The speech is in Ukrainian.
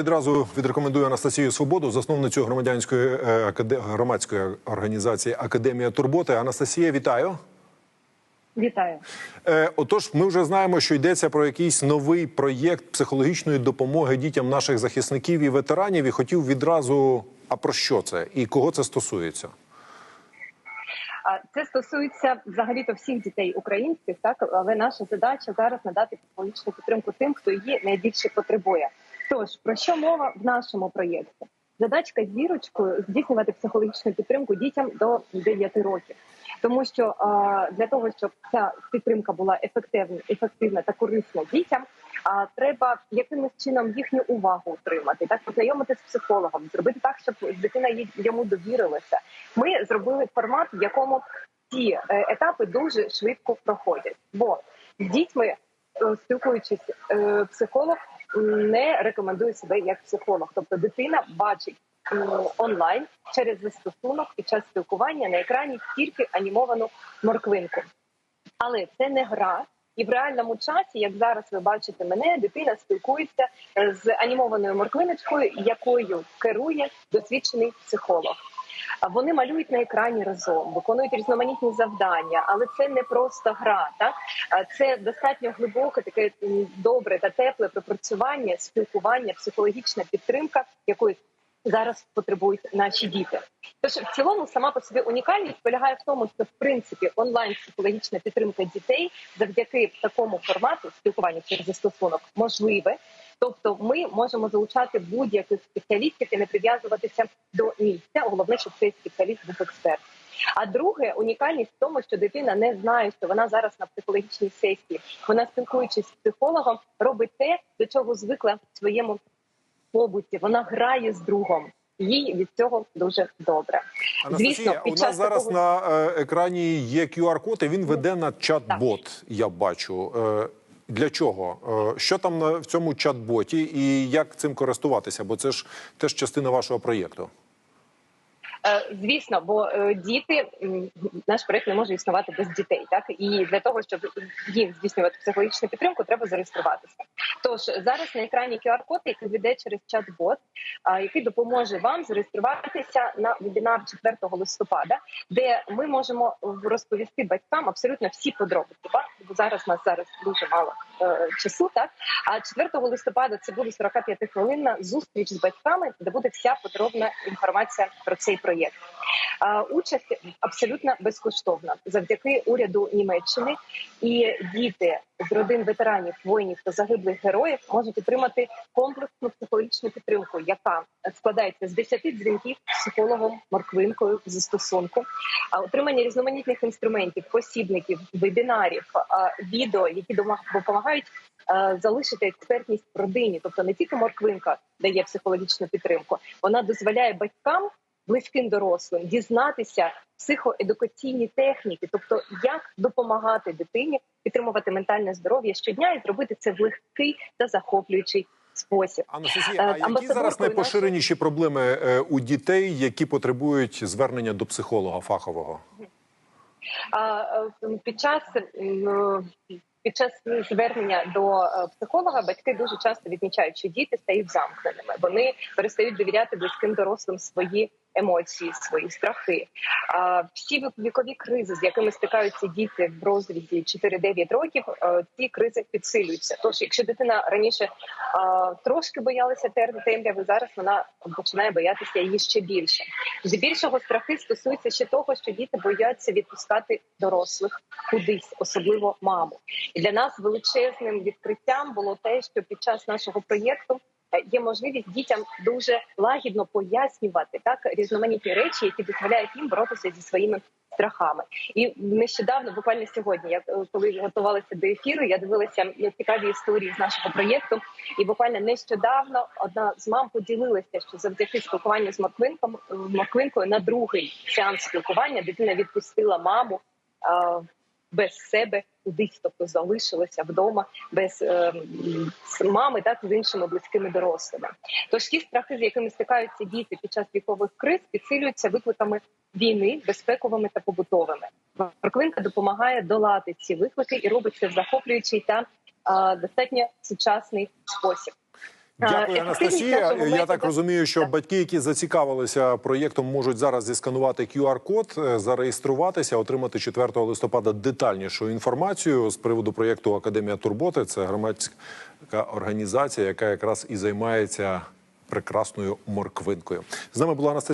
Відразу відрекомендую Анастасію Свободу, засновницю громадянської е, громадської організації Академія Турботи. Анастасія, вітаю. Вітаю. Е, Отож, ми вже знаємо, що йдеться про якийсь новий проєкт психологічної допомоги дітям наших захисників і ветеранів. І хотів відразу, а про що це і кого це стосується? Це стосується взагалі-то всіх дітей українських, так але наша задача зараз надати психологічну підтримку тим, хто її найбільше потребує. Тож про що мова в нашому проєкті? Задачка зірочкою здійснювати психологічну підтримку дітям до 9 років, тому що для того, щоб ця підтримка була ефективна, ефективна та корисна дітям. Треба якимось чином їхню увагу утримати, так познайомити з психологом, зробити так, щоб дитина йому довірилася. Ми зробили формат, в якому ці е, етапи дуже швидко проходять. Бо з дітьми, е, спілкуючись, е, психолог не рекомендує себе як психолог. Тобто дитина бачить онлайн через застосунок під час спілкування на екрані тільки анімовану морквинку. Але це не гра. І в реальному часі, як зараз ви бачите мене, дитина спілкується е, з анімованою морквиночкою, якою керує досвідчений психолог. Вони малюють на екрані разом, виконують різноманітні завдання, але це не просто гра. Так це достатньо глибоке, таке добре та тепле пропрацювання, спілкування, психологічна підтримка, якої зараз потребують наші діти. Тож в цілому сама по собі унікальність полягає в тому, що в принципі онлайн психологічна підтримка дітей завдяки такому формату спілкування через застосунок можливе. Тобто, ми можемо залучати будь-яких спеціалістів і не прив'язуватися до місця. Головне, щоб цей спеціаліст був експерт. А друге, унікальність в тому, що дитина не знає, що вона зараз на психологічній сесії. Вона спілкуючись з психологом, робить те, до чого звикла в своєму побуті. Вона грає з другом. Їй від цього дуже добре. Анастасія, у нас зараз такого- на е, екрані є QR-код, і він веде на чат-бот. Я бачу. Для чого? Е, Що там в цьому чат-боті і як цим користуватися? Бо це ж теж частина вашого проєкту. Е, Звісно, бо е, діти наш проект не може існувати без дітей, так і для того, щоб їм здійснювати психологічну підтримку, треба зареєструватися. Тож зараз на екрані QR-код, який веде через чат-бот, який допоможе вам зареєструватися на вебінар 4 листопада, де ми можемо розповісти батькам абсолютно всі подробиці. Бо зараз нас зараз дуже мало часу. Так а 4 листопада це буде 45 хвилинна зустріч з батьками, де буде вся подробна інформація про цей проєкт. Участь абсолютно безкоштовна завдяки уряду Німеччини, і діти з родин ветеранів, воїнів та загиблих героїв можуть отримати комплексну психологічну підтримку, яка складається з 10 дзвінків з психологом, морквинкою, застосунку, отримання різноманітних інструментів, посібників, вебінарів, відео, які допомагають залишити експертність в родині, тобто не тільки морквинка дає психологічну підтримку, вона дозволяє батькам близьким дорослим дізнатися психоедукаційні техніки, тобто як допомагати дитині підтримувати ментальне здоров'я щодня і зробити це в легкий та захоплюючий спосіб. Анастасія, Е, а які зараз найпоширеніші проблеми е, у дітей, які потребують звернення до психолога фахового? Е, під час під час звернення до психолога батьки дуже часто відмічають, що діти стають замкненими. Вони перестають довіряти близьким дорослим свої емоції, свої страхи. Всі вікові кризи, з якими стикаються діти в розрізі 4-9 років, е, ці кризи підсилюються. Тож, якщо дитина раніше трошки боялася темряви, зараз вона починає боятися її ще більше. Здебільшого страхи стосуються ще того, що діти бояться відпускати дорослих кудись, особливо маму. І для нас величезним відкриттям було те, що під час нашого проєкту є можливість дітям дуже лагідно пояснювати так різноманітні речі, які дозволяють їм боротися зі своїми страхами. І нещодавно, буквально сьогодні, я е, коли готувалася до ефіру, я дивилася е, цікаві історії з нашого проєкту. І буквально нещодавно одна з мам поділилася, що завдяки спілкуванню з Морквинком е, Морквинкою на другий сеанс спілкування дитина відпустила маму. Без себе кудись, тобто залишилася вдома без е, мами, так з іншими близькими дорослими. Тож ті страхи, з якими стикаються діти під час вікових криз, підсилюються викликами війни, безпековими та побутовими. Морквинка допомагає долати ці виклики і робить це в захоплюючий та е, достатньо сучасний спосіб. Дякую, Анастасія. Я так розумію, що батьки, які зацікавилися проєктом, можуть зараз зісканувати QR-код, е, зареєструватися, отримати 4 листопада детальнішу інформацію з приводу проєкту Академія Турботи. Це громадська організація, яка якраз і займається прекрасною морквинкою. З нами була Анастасія.